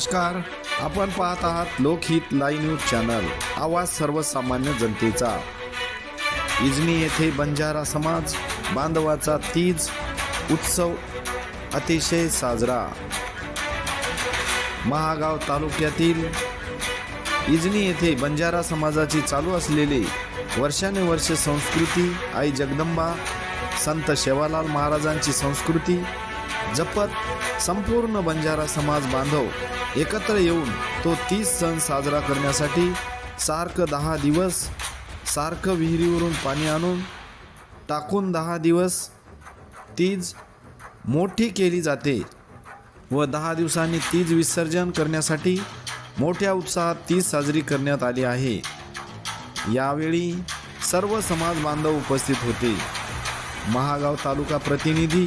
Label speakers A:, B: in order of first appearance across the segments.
A: नमस्कार. आपण पाहत आहात लोकहित लाईव्ह न्यूज चॅनल. आवाज सर्वसामान्य जनतेचा. इजनी येथे बंजारा समाज बांधवाचा तीज उत्सव अतिशय साजरा. महागाव तालुक्यातील इजनी येथे बंजारा समाजाची चालू असलेली वर्षानुवर्ष संस्कृती आई जगदंबा संत शेवालाल महाराजांची संस्कृती जपत संपूर्ण बंजारा समाज बांधव एकत्र येऊन तो तीस सण साजरा करण्यासाठी सारखं दहा दिवस सारखं विहिरीवरून पाणी आणून टाकून दहा दिवस तीज मोठी केली जाते व दहा दिवसांनी तीज विसर्जन करण्यासाठी मोठ्या उत्साहात तीज साजरी करण्यात आली आहे. यावेळी सर्व समाज बांधव उपस्थित होते. महागाव तालुका प्रतिनिधी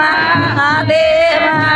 B: മഹാദേവ.